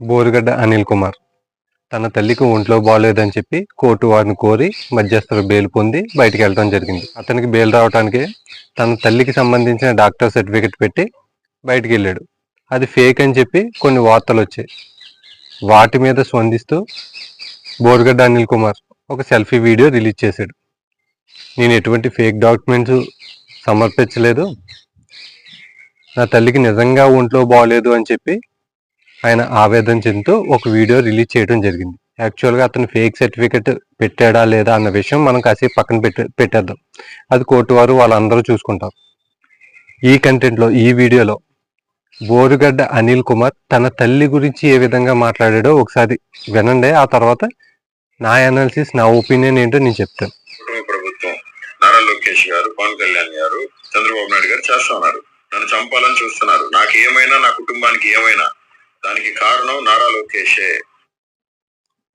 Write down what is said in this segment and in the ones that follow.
బోరుగడ్డ అనిల్ కుమార్. తన తల్లికి ఒంట్లో బాగోలేదని చెప్పి కోర్టు వారిని కోరి మధ్యస్థులు బెయిల్ పొంది బయటికి వెళ్ళడం జరిగింది. అతనికి బెయిల్ రావడానికి తన తల్లికి సంబంధించిన డాక్టర్ సర్టిఫికెట్ పెట్టి బయటికి వెళ్ళాడు. అది ఫేక్ అని చెప్పి కొన్ని వార్తలు వచ్చాయి. వాటి మీద స్పందిస్తూ బోరుగడ్డ అనిల్ కుమార్ ఒక సెల్ఫీ వీడియో రిలీజ్ చేశాడు. నేను ఎటువంటి ఫేక్ డాక్యుమెంట్స్ సమర్పించలేదు. నా తల్లికి నిజంగా ఒంట్లో బాగోలేదు అని చెప్పి ఆయన ఆవేదన చెందుతూ ఒక వీడియో రిలీజ్ చేయడం జరిగింది. యాక్చువల్గా అతను ఫేక్ సర్టిఫికెట్ పెట్టాడా లేదా అన్న విషయం మనం కాసేపు పక్కన పెట్టే పెట్టేద్దాం. అది కోర్టు వారు వాళ్ళందరూ చూసుకుంటారు. ఈ కంటెంట్లో ఈ వీడియోలో బోరుగడ్డ అనిల్ కుమార్ తన తల్లి గురించి ఏ విధంగా మాట్లాడాడో ఒకసారి వినండి. ఆ తర్వాత నా అనాలిసిస్ నా ఒపీనియన్ ఏంటో నేను చెప్తాను. ప్రభుత్వం నారా లోకేష్ గారు పవన్ కళ్యాణ్ గారు చంద్రబాబు నాయుడు గారు చేస్తున్నారు నన్ను చంపాలని చూస్తున్నారు. నాకు ఏమైనా నా కుటుంబానికి ఏమైనా దానికి కారణం నారా లోకేషే.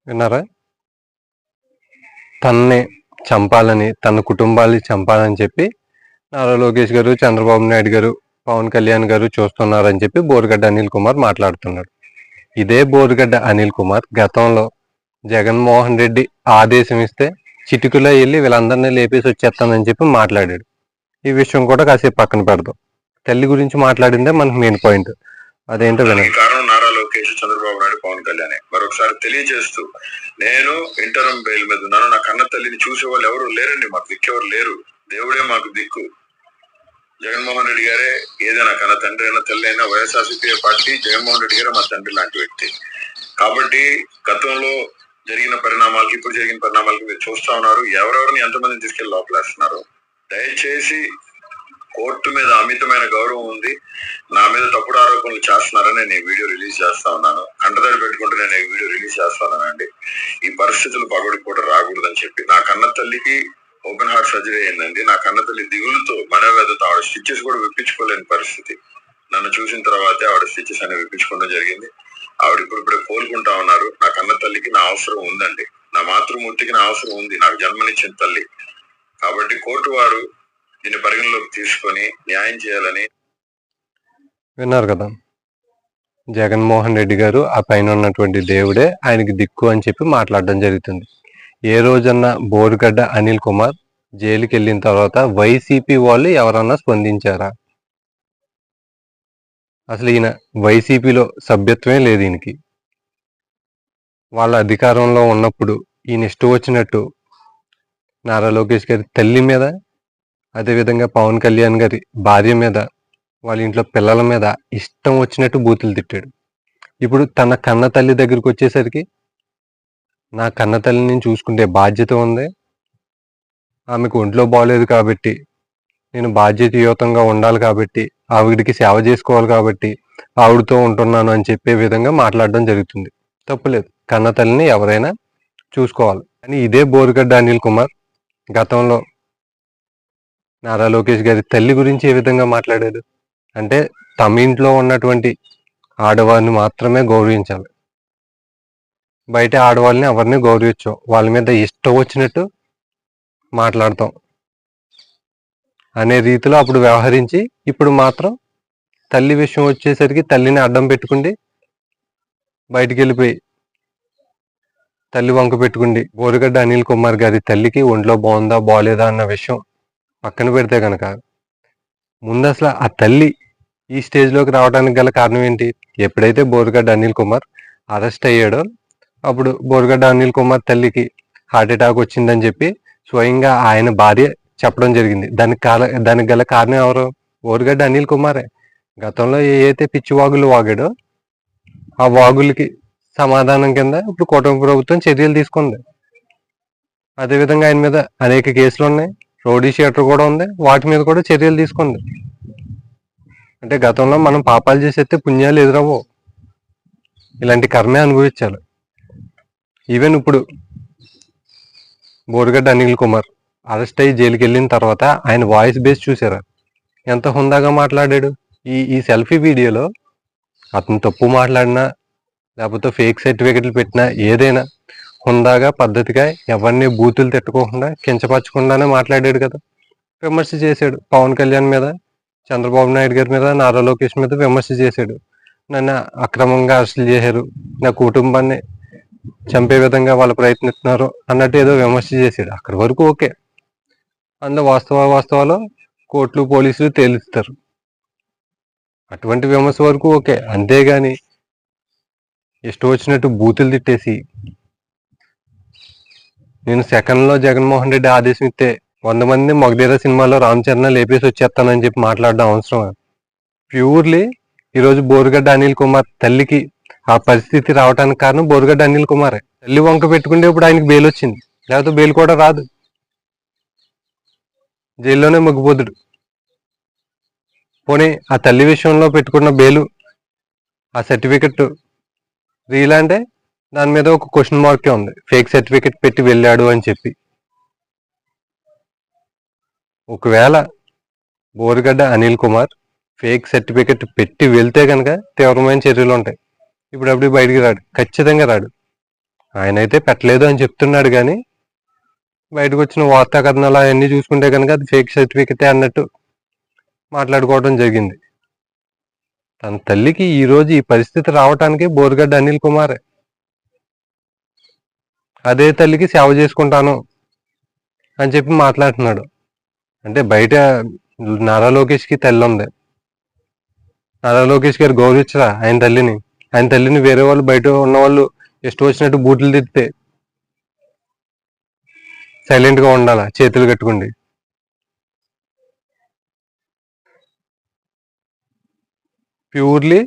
విన్నారా? తన్నే చంపాలని తన కుటుంబాన్ని చంపాలని చెప్పి నారా లోకేష్ గారు చంద్రబాబు నాయుడు గారు పవన్ కళ్యాణ్ గారు చూస్తున్నారని చెప్పి బోరుగడ్డ అనిల్ కుమార్ మాట్లాడుతున్నాడు. ఇదే బోరుగడ్డ అనిల్ కుమార్ గతంలో జగన్మోహన్ రెడ్డి ఆదేశం ఇస్తే చిటికలో వెళ్ళి వీళ్ళందరినీ లేపేసి వచ్చేస్తానని చెప్పి మాట్లాడాడు. ఈ విషయం కూడా కాసేపు పక్కన పెడదాం. తల్లి గురించి మాట్లాడిందే మనకు మెయిన్ పాయింట్. అదేంటో వినండి దానికి కారణం నారా లోకేష్ చంద్రబాబు నాయుడు పవన్ కళ్యాణ్. మరొకసారి తెలియజేస్తూ నేను ఇంటరం బెయిల్ మీద ఉన్నాను. నా కన్న తల్లిని చూసే వాళ్ళు ఎవరు లేరండి. మాకు దిక్కెవరు లేరు. దేవుడే మాకు దిక్కు. జగన్మోహన్ రెడ్డి గారే ఏదైనా కన్న తండ్రి అయినా తల్లి అయినా వైఎస్ఆర్సీపీ పార్టీ జగన్మోహన్ రెడ్డి గారే మా తండ్రి లాంటి వ్యక్తి. కాబట్టి గతంలో జరిగిన పరిణామాలకి ఇప్పుడు జరిగిన పరిణామాలకి మీరు చూస్తా ఉన్నారు. ఎవరెవరిని ఎంతమందిని తీసుకెళ్ళి లోపలేస్తున్నారు? దయచేసి కోర్టు మీద అమితమైన గౌరవం ఉంది. నా మీద తప్పుడు ఆరోపణలు చేస్తున్నారని నేను ఈ వీడియో రిలీజ్ చేస్తా ఉన్నాను. కంటదడి పెట్టుకుంటూ నేను ఈ వీడియో రిలీజ్ చేస్తానండి ఈ పరిస్థితులు పగడికి కూడా రాకూడదని చెప్పి. నా కన్న తల్లికి ఓపెన్ హార్ట్ సర్జరీ అయిందండి. నా కన్న తల్లి దిగులుతో మనోవేదతో ఆవిడ స్టిచ్చెస్ కూడా విప్పించుకోలేని పరిస్థితి. నన్ను చూసిన తర్వాతే ఆవిడ స్టిచ్చెస్ అనేవి విప్పించుకోవడం జరిగింది. ఆవిడ ఇప్పుడు ఇప్పుడే కోలుకుంటా ఉన్నారు. నా కన్న తల్లికి నా అవసరం ఉందండి. నా మాతృమూర్తికి నా అవసరం ఉంది. నాకు జన్మనిచ్చిన తల్లి. కాబట్టి కోర్టు వారు దీన్ని పరిగణలోకి తీసుకొని న్యాయం చేయాలని విన్నారు కదా. జగన్మోహన్ రెడ్డి గారు ఆ పైన ఉన్నటువంటి దేవుడే ఆయనకి దిక్కు అని చెప్పి మాట్లాడడం జరుగుతుంది. ఏ రోజన్నా బోరుగడ్డ అనిల్ కుమార్ జైలుకి వెళ్ళిన తర్వాత వైసీపీ వాళ్ళు ఎవరన్నా స్పందించారా? అసలు ఈయన వైసీపీలో సభ్యత్వమే లేదు ఈయనకి. వాళ్ళ అధికారంలో ఉన్నప్పుడు ఈయన ఇష్టం వచ్చినట్టు నారా లోకేష్ గారి తల్లి మీద అదేవిధంగా పవన్ కళ్యాణ్ గారి భార్య మీద వాళ్ళ ఇంట్లో పిల్లల మీద ఇష్టం వచ్చినట్టు బూతులు తిట్టాడు. ఇప్పుడు తన కన్న తల్లి దగ్గరికి వచ్చేసరికి నా కన్న తల్లిని చూసుకుంటే బాధ్యత ఉంది. ఆమెకు ఒంట్లో బాగలేదు కాబట్టి నేను బాధ్యతయుతంగా ఉండాలి కాబట్టి ఆవిడికి సేవ చేసుకోవాలి కాబట్టి ఆవిడతో ఉంటున్నాను అని చెప్పే విధంగా మాట్లాడడం జరుగుతుంది. తప్పులేదు. కన్న తల్లిని ఎవరైనా చూసుకోవాలి. కానీ ఇదే బోరుగడ్డ అనిల్ కుమార్ గతంలో నారా లోకేష్ గారి తల్లి గురించి ఏ విధంగా మాట్లాడారు? అంటే తమ ఇంట్లో ఉన్నటువంటి ఆడవారిని మాత్రమే గౌరవించాలి. బయట ఆడవాళ్ళని ఎవరిని గౌరవించాం. వాళ్ళ మీద ఇష్టం వచ్చినట్టు మాట్లాడతాం. అనే రీతిలో అప్పుడు వ్యవహరించి ఇప్పుడు మాత్రం తల్లి విషయం వచ్చేసరికి తల్లిని అడ్డం పెట్టుకుండి బయటికి వెళ్ళిపోయి తల్లి వంక పెట్టుకుండి బోరుగడ్డ అనిల్ కుమార్ గారి తల్లికి ఒంట్లో బాగుందా బాగలేదా అన్న విషయం పక్కన పెడితే కనుక ముందు అసలు ఆ తల్లి ఈ స్టేజ్లోకి రావడానికి గల కారణం ఏంటి? ఎప్పుడైతే బోరుగడ్డ అనిల్ కుమార్ అరెస్ట్ అయ్యాడో అప్పుడు బోరుగడ్డ అనిల్ కుమార్ తల్లికి హార్ట్ అటాక్ వచ్చిందని చెప్పి స్వయంగా ఆయన భార్య చెప్పడం జరిగింది. దానికి కాల దానికి గల కారణం ఎవరు? బోరుగడ్డ అనిల్ కుమారే. గతంలో ఏ అయితే పిచ్చి వాగులు వాగాడో ఆ వాగులకి సమాధానం కింద ఇప్పుడు కూటమి ప్రభుత్వం చర్యలు తీసుకుంది. అదేవిధంగా ఆయన మీద అనేక కేసులు ఉన్నాయి. రోడీ షీటర్ కూడా ఉంది. వాటి మీద కూడా చర్యలు తీసుకుంది. అంటే గతంలో మనం పాపాలు చేసేస్తే పుణ్యాలు ఎదురవ్వు ఇలాంటి కర్మే అనుభవించాలి. ఈవెన్ ఇప్పుడు బోరుగడ్డ అనిల్ కుమార్ అరెస్ట్ అయ్యి జైలుకి వెళ్ళిన తర్వాత ఆయన వాయిస్ బేస్ చూసారా? ఎంత హుందాగా మాట్లాడాడు? ఈ ఈ సెల్ఫీ వీడియోలో అతను తప్పు మాట్లాడినా లేకపోతే ఫేక్ సర్టిఫికెట్లు పెట్టినా ఏదైనా హుందాగా పద్ధతిగా ఎవరిని బూతులు తిట్టుకోకుండా కించపరచకుండానే మాట్లాడాడు కదా. విమర్శ చేశాడు పవన్ కళ్యాణ్ మీద చంద్రబాబు నాయుడు గారి మీద నారా లోకేష్ మీద విమర్శ చేశాడు. నన్ను అక్రమంగా అరెస్టులు చేశారు. నా కుటుంబాన్ని చంపే విధంగా వాళ్ళు ప్రయత్నిస్తున్నారు అన్నట్టు ఏదో విమర్శ చేశాడు. అక్కడి వరకు ఓకే. అందులో వాస్తవ వాస్తవాలు కోర్టులు పోలీసులు తేలుస్తారు. అటువంటి విమర్శ వరకు ఓకే. అంతేగాని ఇష్టం వచ్చినట్టు బూతులు తిట్టేసి నేను సెకండ్లో జగన్మోహన్ రెడ్డి ఆదేశం ఇస్తే వంద మంది మొగధీర సినిమాలో రామ్ చరణ్ లేపేసి వచ్చేస్తానని చెప్పి మాట్లాడడం అవసరం ప్యూర్లీ ఈరోజు బోరుగడ్డ అనిల్ కుమార్ తల్లికి ఆ పరిస్థితి రావడానికి కారణం బోరుగడ్డ అనిల్ కుమారే. తల్లి వంక పెట్టుకుంటే ఇప్పుడు ఆయనకి బెయిల్ వచ్చింది. లేకపోతే బెయిల్ కూడా రాదు. జైల్లోనే మొగ్గిపోతుడు. పోనీ ఆ తల్లి విషయంలో పెట్టుకున్న బెయిలు ఆ సర్టిఫికెట్ రీలా అంటే దాని మీద ఒక క్వశ్చన్ మార్కే ఉంది. ఫేక్ సర్టిఫికెట్ పెట్టి వెళ్ళాడు అని చెప్పి. ఒకవేళ బోరుగడ్డ అనిల్ కుమార్ ఫేక్ సర్టిఫికెట్ పెట్టి వెళ్తే కనుక తీవ్రమైన చర్యలు ఉంటాయి. ఇప్పుడు అప్పుడు బయటికి రాడు. ఖచ్చితంగా రాడు. ఆయన అయితే పెట్టలేదు అని చెప్తున్నాడు కానీ బయటకు వచ్చిన వార్తా కథనాలు అవన్నీ చూసుకుంటే కనుక అది ఫేక్ సర్టిఫికెటే అన్నట్టు మాట్లాడుకోవడం జరిగింది. తన తల్లికి ఈరోజు ఈ పరిస్థితి రావటానికి బోరుగడ్డ అనిల్ కుమారే. అదే తల్లికి సేవ చేసుకుంటాను అని చెప్పి మాట్లాడుతున్నాడు. అంటే బయట నారా లోకేష్కి తల్లి ఉంది. నారా లోకేష్ గారు గౌరవించరా ఆయన తల్లిని? ఆయన తల్లిని వేరే వాళ్ళు బయట ఉన్న వాళ్ళు ఇష్టం వచ్చినట్టు బూట్లు తిప్పితే సైలెంట్గా ఉండాలా? చేతులు కట్టుకోండి. ప్యూర్లీ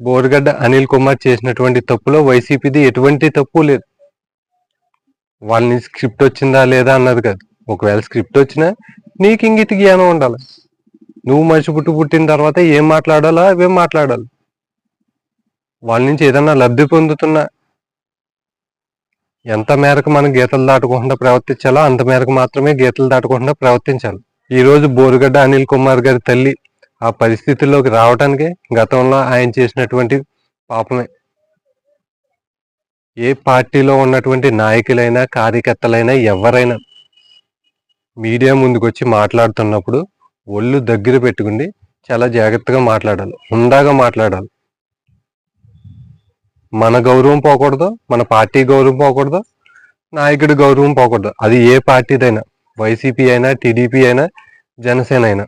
బోర్గడ్డ అనిల్ కుమార్ చేసినటువంటి తప్పులో వైసీపీది ఎటువంటి తప్పు లేదు. వాళ్ళని స్క్రిప్ట్ వచ్చిందా లేదా అన్నది కాదు. ఒకవేళ స్క్రిప్ట్ వచ్చినా నీకు ఇంగిత జ్ఞానం ఉండాలి. నువ్వు మనిషి పుట్టి పుట్టిన తర్వాత ఏం మాట్లాడాలో అవేం మాట్లాడాలి. వాళ్ళ నుంచి ఏదన్నా లబ్ధి పొందుతున్నా ఎంత మేరకు మనం గీతలు దాటకుండా ప్రవర్తించాలో అంత మేరకు మాత్రమే గీతలు దాటకుండా ప్రవర్తించాలి. ఈరోజు బోరుగడ్డ అనిల్ కుమార్ గారి తల్లి ఆ పరిస్థితుల్లోకి రావడానికి గతంలో ఆయన చేసినటువంటి పాపమే. ఏ పార్టీలో ఉన్నటువంటి నాయకులైనా కార్యకర్తలైనా ఎవరైనా మీడియా ముందుకు వచ్చి మాట్లాడుతున్నప్పుడు ఒళ్ళు దగ్గర పెట్టుకుని చాలా జాగ్రత్తగా మాట్లాడాలి. హుందాగా మాట్లాడాలి. మన గౌరవం పోకూడదు మన పార్టీ గౌరవం పోకూడదు నాయకుడి గౌరవం పోకూడదు. అది ఏ పార్టీదైనా వైసీపీ అయినా టీడీపీ అయినా జనసేన అయినా.